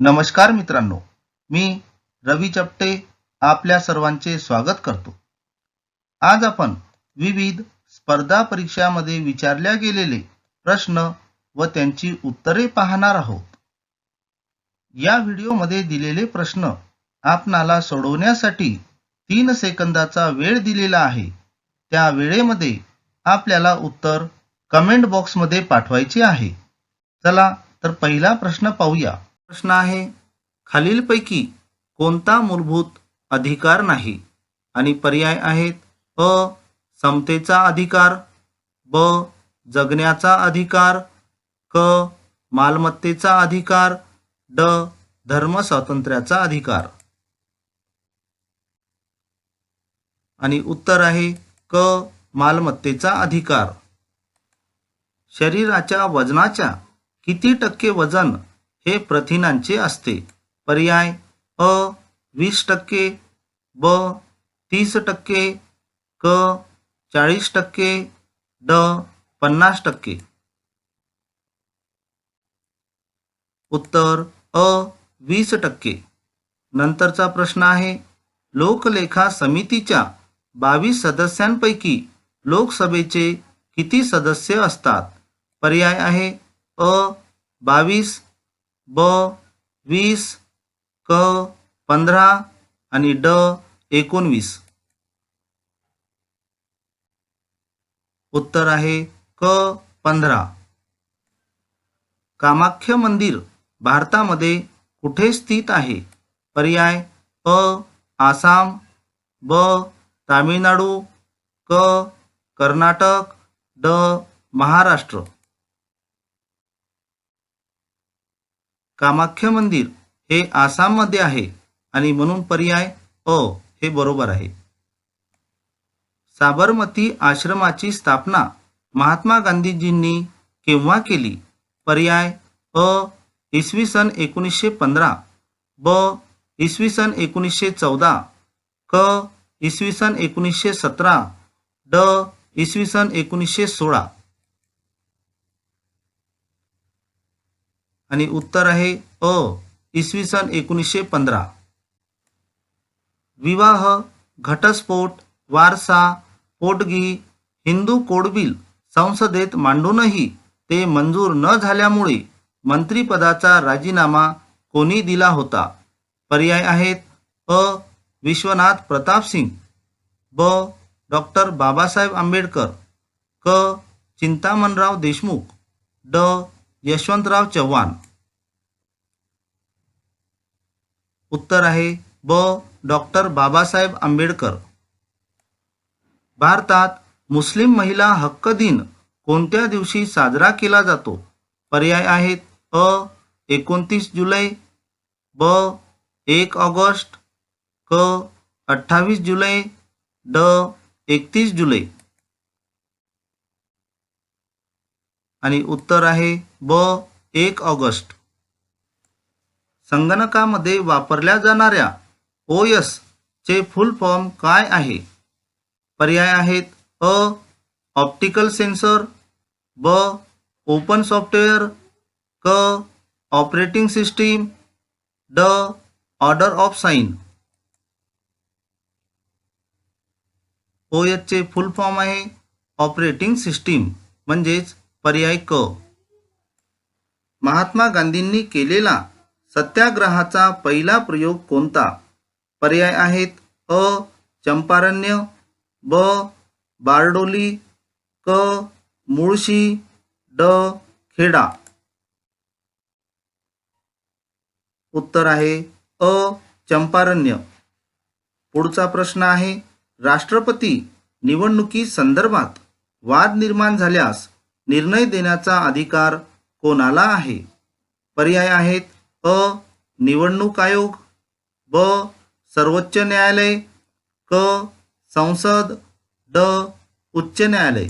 नमस्कार मित्रांनो मी रवी चपटे आपल्या सर्वांचे स्वागत करतो. आज आपण विविध स्पर्धा परीक्षामध्ये विचारल्या गेलेले प्रश्न व त्यांची उत्तरे पाहणार आहोत. या व्हिडिओमध्ये दिलेले प्रश्न आपणाला सोडवण्यासाठी तीन सेकंदाचा वेळ दिलेला आहे. त्या वेळेमध्ये आपल्याला उत्तर कमेंट बॉक्समध्ये पाठवायचे आहे. चला तर पहिला प्रश्न पाहूया. प्रश्न आहे खालीलपैकी कोणता मूलभूत अधिकार नाही? आणि पर्याय आहेत अ समतेचा अधिकार ब जगण्याचा अधिकार क मालमत्तेचा अधिकार ड धर्मस्वातंत्र्याचा अधिकार. आणि उत्तर आहे क मालमत्तेचा अधिकार. शरीराच्या वजनाच्या किती टक्के वजन हे प्रथिनांचे असते. पर्याय अ वीस टक्के ब तीस टक्के क चाळीस टक्के ड पन्नास टक्के. उत्तर अ वीस टक्के. नंतरचा प्रश्न आहे लोकलेखा समितीच्या बावीस सदस्यांपैकी लोकसभेचे किती सदस्य असतात? पर्याय आहे अ बावीस ब वीस क पंधरा आणि ड एकोणवीस. उत्तर आहे क पंधरा. कामाख्य मंदिर भारतामध्ये कुठे स्थित आहे? पर्याय अ आसाम ब तामिळनाडू क कर्नाटक ड महाराष्ट्र. कामाख्या मंदिर हे आसाममध्ये आहे आणि म्हणून पर्याय अ हे बरोबर आहे. साबरमती आश्रमाची स्थापना महात्मा गांधीजींनी केव्हा केली? पर्याय अ इसवी सन एकोणीसशे पंधरा ब इसवी सन एकोणीसशे चौदा क इसवी सन एकोणीसशे सतरा ड इसवी सन एकोणीसशे सोळा. आणि उत्तर आहे अ इसवी सन एकोणीसशे पंधरा. विवाह घटस्फोट वारसा पोटगी हिंदू कोडबिल संसदेत मांडूनही ते मंजूर न झाल्यामुळे मंत्रिपदाचा राजीनामा कोणी दिला होता? पर्याय आहेत अ विश्वनाथ प्रताप सिंग ब डॉक्टर बाबासाहेब आंबेडकर क चिंतामणराव देशमुख ड यशवंतराव चव्हाण. उत्तर आहे ब. डॉक्टर बाबासाहेब आंबेडकर. भारतात मुस्लिम महिला हक्क दिन कोणत्या दिवशी साजरा केला जातो? पर्याय आहेत अ. एकोणतीस जुलै ब. एक ऑगस्ट क. अठ्ठावीस जुलै ड. एकतीस जुलै. आणि उत्तर आहे ब एक ऑगस्ट. संगणकामध्ये वापरल्या जाणाऱ्या ओ एस चे फुल फॉर्म काय आहे? पर्याय आहेत अ ऑप्टिकल सेन्सर ब ओपन सॉफ्टवेअर क ऑपरेटिंग सिस्टीम ड ऑर्डर ऑफ साईन ओ एसचे फुल फॉर्म आहे ऑपरेटिंग सिस्टीम म्हणजेच पर्याय क. महात्मा गांधींनी केलेला सत्याग्रहाचा पहिला प्रयोग कोणता? पर्याय आहेत अ चंपारण्य ब बारडोली क मुळशी ड खेडा. उत्तर आहे अ चंपारण्य. पुढचा प्रश्न आहे राष्ट्रपती निवडणुकी संदर्भात वाद निर्माण झाल्यास निर्णय देण्याचा अधिकार कोणाला आहे? पर्याय आहेत अ. निवडणूक आयोग ब. सर्वोच्च न्यायालय क. संसद ड. उच्च न्यायालय.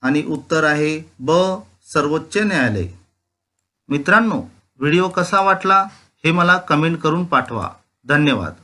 आणि उत्तर आहे ब. सर्वोच्च न्यायालय. मित्रांनो व्हिडिओ कसा वाटला हे मला कमेंट करून पाठवा. धन्यवाद.